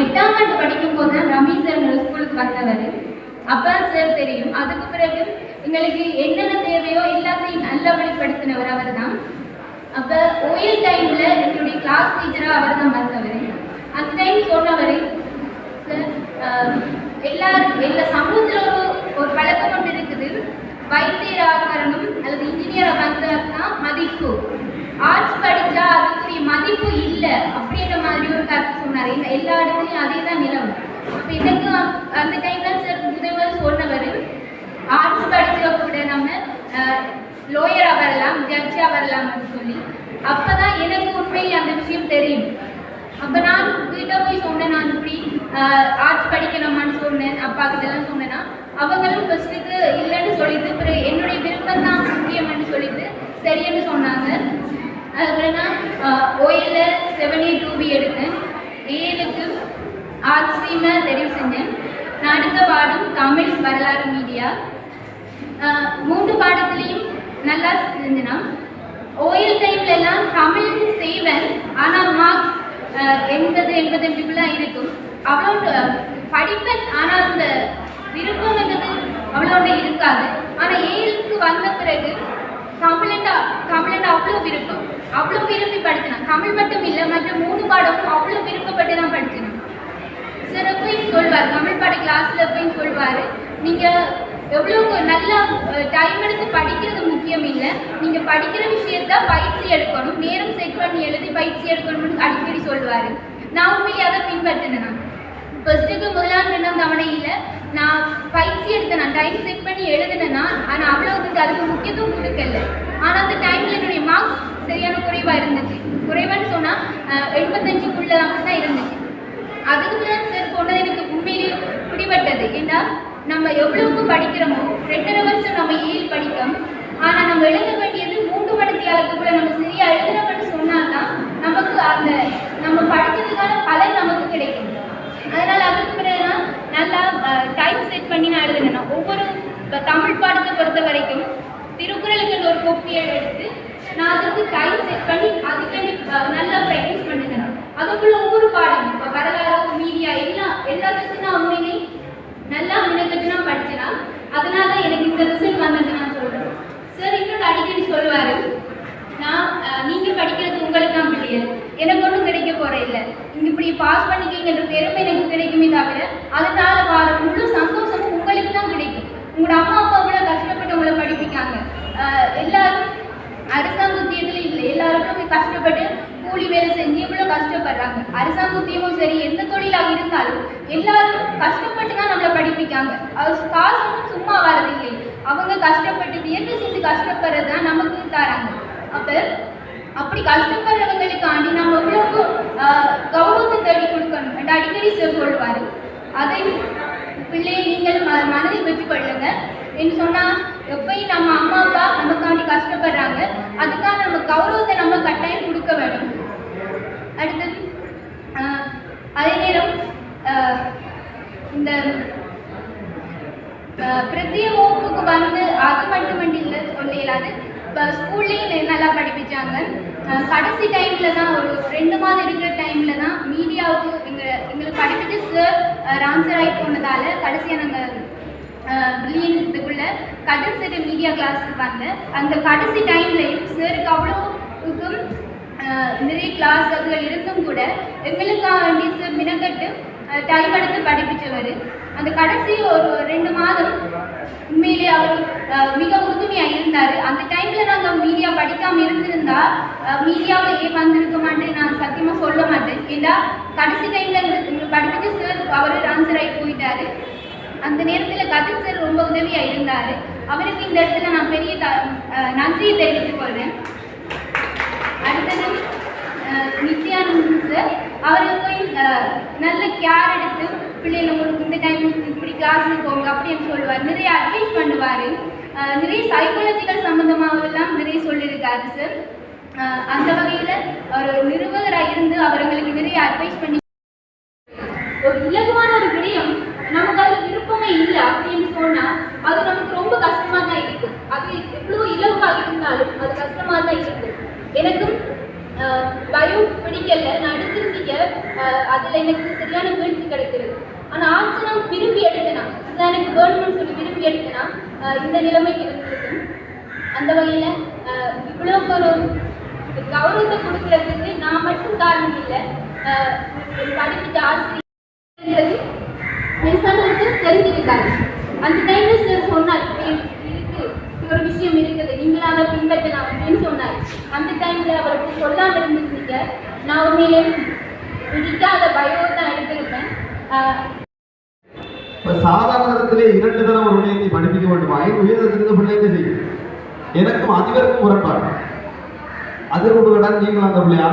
எட்டாம் படிக்கும் போது தான் ரமேஷ் சார் ஸ்கூலுக்கு வந்தவர். அப்பா சார் தெரியும். அதுக்கு பிறகு எங்களுக்கு என்னென்ன தேவையோ எல்லாத்தையும் நல்லா வெளிப்படுத்தினவர் அவர் தான் அப்போ ஓயில் டைமில் எங்களுடைய கிளாஸ் டீச்சராக அவர் தான் வந்தவர். அந்த டைம் சொன்னவர் சார் எல்லாரும் எல்லா சமூகத்தில் ஒரு ஒரு பழக்கம் கொண்டு இருக்குது. வைத்தியராகணும் அல்லது இன்ஜினியராக வந்தால் தான் மதிப்பு. ஆர்ட்ஸ் படித்தா அதுக்குரிய மதிப்பு இல்லை. மாதிரி ஒரு கருத்து சொன்னார். இந்த எல்லா இடத்துலையும் அதே தான் நிலவும் அப்போ எனக்கு அந்த டைம்ல சார் முதல்வர் சொன்னவர் ஆர்ட்ஸ் படிச்ச கூட நம்ம லோயராக வரலாம் ஜட்ஜாக வரலாம்னு சொல்லி. அப்போ தான் எனக்கு உண்மையில் அந்த விஷயம் தெரியும். அப்போ நான் வீட்டை போய் சொன்னேன் நான் இப்படி ஆர்ட்ஸ் படிக்கணுமான்னு சொன்னேன். அப்பா கிட்டலாம் சொன்னேன்னா அவங்களும் ஃபஸ்ட்டுக்கு இல்லைன்னு சொல்லிட்டு பிறகு என்னுடைய விருப்பம் தான் முக்கியம்னு சொல்லிட்டு சரின்னு சொன்னாங்க. அதுக்கப்புறம் நான் ஓயில் செவன் ஏ டூ பி எடுத்தேன். ஏழுக்கு ஆர்ட்ஸ் தெரிவு செஞ்சேன். நான் அடுத்த பாடம் தமிழ் வரலாறு மீடியா. மூன்று பாடத்துலேயும் நல்லா செஞ்சேன்னா ஓயில் டைம்ல எல்லாம் தமிழ் செய்வேன். ஆனால் மார்க்ஸ் எண்பது எண்பத்தஞ்சுக்குள்ள இருக்கும். அவ்வளோ படிப்பேன். ஆனால் அந்த விருப்பம்ன்றது அவ்வளோ இருக்காது. ஆனால் ஏழுக்கு வந்த பிறகு தமிழண்டா தமிழண்டா அவ்வளோ விருப்பம். அவ்வளோ விரும்பி படிச்சினேன் தமிழ் மட்டும் இல்லை மற்ற மூணு பாடமும் அவ்வளோ விருப்பப்பட்டு தான் படிச்சினேன் சிறப்பு சொல்வார். தமிழ் பாட கிளாஸ்ல போய் சொல்வார். நீங்க எவ்வளவு நல்லா டைம் எடுத்து படிக்கிறது முக்கியம் இல்லை. நீங்க படிக்கிற விஷயத்த பயிற்சி எடுக்கணும். நேரம் செட் பண்ணி எழுதி பயிற்சி எடுக்கணும்னு அடிக்கடி சொல்வார். நான் உண்மையிலே அதை பின்பற்றினேன் ஃபர்ஸ்ட்டுக்கு முதலாம் ரெண்டாம் இல்லை. நான் பயிற்சி எடுத்தேன். நான் டைம் செட் பண்ணி எழுதினேன்னா ஆனால் அவ்வளோவுக்கு அதுக்கு முக்கியத்துவம் கொடுக்கல. ஆனால் அந்த டைமில் என்னுடைய மார்க்ஸ் சரியான குறைவாக இருந்துச்சு. குறைவான்னு சொன்னால் எண்பத்தஞ்சுக்குள்ள தான் இருந்துச்சு. அதுக்கு சார் சொன்னது எனக்கு உண்மையிலேயே பிடிபட்டது. ஏன்னா நம்ம எவ்வளவுக்கு படிக்கிறோமோ ரெண்டரை வருஷம் நம்ம e ஏழு படிக்கோம் ஆனால் நம்ம எழுத வேண்டியது மூன்று மணிக்கு அளவுக்குள்ள நம்ம சரியா எழுதுறோம்னு சொன்னால் தான் நமக்கு அந்த நம்ம படிச்சதுக்கான பலன் நமக்கு கிடைக்கும். அதனால் அதுக்கு பிறகு நல்லா டைம் செட் பண்ணி நான் எழுதுனேன். ஒவ்வொரு தமிழ் பாடத்தை பொறுத்த வரைக்கும் திருக்குறளுக்கு ஒரு கோப்பியை எடுத்து நான் அதுக்கு டைம் செட் பண்ணி அதுக்கு நல்லா ப்ராக்டிஸ் பண்ணினேன் அதுக்குள்ள ஒவ்வொரு பாடம் இப்போ வரலாறு மீடியா எல்லாம் எல்லாத்துக்கும் நான் உண்மையிலே நல்லா முன்னெடுத்து நான் படிச்சேனா? அதனால எனக்கு இந்த ரிசல்ட் வந்தது நான் சொல்றேன். சார் இன்னொரு அடிக்கடி சொல்லுவாரு. நான் அஹ், நீங்க படிக்கிறது உங்களுக்கு தான் பிள்ளைகள் எனக்கு ஒன்றும் கிடைக்க போற இல்லை. நீங்க இப்படி பாஸ் பண்ணிக்கீங்கன்ற பெருமை எனக்கு கிடைக்குமே தவிர அதனால வர முழு சந்தோஷமும் உங்களுக்கு தான் கிடைக்கும். உங்களோட அம்மா அப்பா கூட கஷ்டப்பட்டு உங்களை படிப்பிக்காங்க அஹ், எல்லாரும் அரசாங்க உத்தியத்தில் இல்லை எல்லாருக்கும் கஷ்டப்பட்டு கூலி வேலை செஞ்சு இவ்வளோ கஷ்டப்படுறாங்க அரசாங்கத்தையும் சரி எந்த தொழிலாக இருந்தாலும் எல்லாரும் கஷ்டப்பட்டு தான் நம்மளை படிப்பிக்காங்க. அது காசு ஒன்றும் சும்மா வரதில்லை. அவங்க கஷ்டப்பட்டு வியர்வை செஞ்சு கஷ்டப்படுறது தான் நமக்கு தராங்க. அப்போ அப்படி கஷ்டப்படுறவங்களுக்காண்டி நம்ம எவ்வளவு கௌரவத்தை தேடி கொடுக்கணும். என்று அடிக்கடி சார் சொல்வார் அதை பிள்ளையை நீங்கள் ம மனதில் வச்சு கொள்ளுங்க. என்று சொன்னால் எப்பயும் நம்ம அம்மா அப்பா நமக்காண்டி கஷ்டப்படுறாங்க. அது நம்ம கௌரவத்தை நம்ம கட்டாயம் கொடுக்க வேணும் அடுத்தது ஆஹ், அதே நேரம் இந்த பிரத்திய வகுப்புக்கு வந்து அது மட்டுமண்டி இல்லை சொல்ல இயலாது இப்போ ஸ்கூல்லேயும் நல்லா படிப்பிச்சாங்க. கடைசி டைமில் தான் ஒரு ரெண்டு மாதம் இருக்கிற டைமில் தான் மீடியாவுக்கு எங்கள் எங்களுக்கு படிப்பிட்டு சார் ராம்சர் ஆகி போனதால் கடைசியாக நாங்கள் இதுக்குள்ளே கடல் சிறு மீடியா கிளாஸுக்கு வந்தேன். அந்த கடைசி டைம்லையும் சாருக்கு அவ்வளோவுக்கும் நிறைய கிளாஸ் அதுகள் இருந்தும் கூட எங்களுக்காக வேண்டி சார் மினக்கட்டு டைம் எடுத்து படிப்பிச்சவர். அந்த கடைசி ஒரு ரெண்டு மாதம் உண்மையிலே அவர் மிக உறுதுணையாக இருந்தார். அந்த டைமில் நாங்கள் மீடியா படிக்காமல் இருந்திருந்தா மீடியாவில் ஏன் வந்திருக்க மாட்டேன் நான் சத்தியமாக சொல்ல மாட்டேன். ஏன்னா கடைசி டைமில் எங்களுக்கு படிப்பிச்ச படிப்பிச்சு சார் அவர் ஆன்சர் ஆகி போயிட்டாரு. அந்த நேரத்தில் கதிர் சார் ரொம்ப உதவியாக இருந்தார். அவருக்கு இந்த இடத்துல நான் பெரிய த நன்றியை தெரிவித்துக் கொள்கிறேன் அடுத்தது நித்யானந்தன் சார் அவருக்கு போய் நல்ல கேர் எடுத்து பிள்ளைகள் உங்களுக்கு இந்த டைம் இப்படி கிளாஸுக்கு போங்க அப்படின்னு சொல்லுவார். நிறைய அட்வைஸ் பண்ணுவார். நிறைய சைக்காலஜிக்கல் சம்மந்தமாகலாம் நிறைய சொல்லியிருக்காரு சார் அந்த வகையில் ஒரு நிறுவகராக இருந்து அவர்களுக்கு நிறைய அட்வைஸ் பண்ணி ஒரு இலகுவான ஒரு விடயம். நமக்கு அது விருப்பமே இல்லை அப்படின்னு சொன்னால் அது நமக்கு ரொம்ப கஷ்டமாக தான் இருக்குது அது எவ்வளோ இலகுவாக இருந்தாலும் அது கஷ்டமா தான் இருக்குது எனக்கும் பயோ பிடிக்கல நான் எடுத்திருந்தீங்க அதில் எனக்கு சரியான வீழ்ச்சி கிடைக்கிறது. ஆனால் ஆர்ட்ஸ் நான் விரும்பி எடுத்தேனா? இதுதான் எனக்கு வேணும்னு சொல்லி விரும்பி எடுத்தேனா? இந்த நிலைமைக்கு இருந்திருக்கும் அந்த வகையில் இவ்வளோ ஒரு கௌரவத்தை கொடுக்கறதுக்கு நான் மட்டும் காரணம் இல்லை. அஹ், படிப்பிட்ட ஆசிரியர் மின்சாரத்துக்கு தெரிஞ்சிருக்காரு அந்த டைம்ல சார் சொன்னார் இப்படி இருக்கு ஒரு விஷயம் இருக்குது. நீங்களும் பின்பற்றலாம். அந்த டைம்ல அவருக்கு சொல்லாம இருந்துருக்கீங்க. நான் உண்மையிலே பிடிக்காத பயோ தான் எடுத்திருப்பேன் ஆஹ் இப்ப இரண்டு தரம் ஒரு விடயத்தை படிப்பிக்க வேண்டுமாயின் உயர்தரத்திலிருந்து பிள்ளை என்ன செய்யும்? எனக்கும் அதிபருக்கும் முரண்பாடு. அதில் கொண்டு நீங்கள் அந்த பிள்ளையா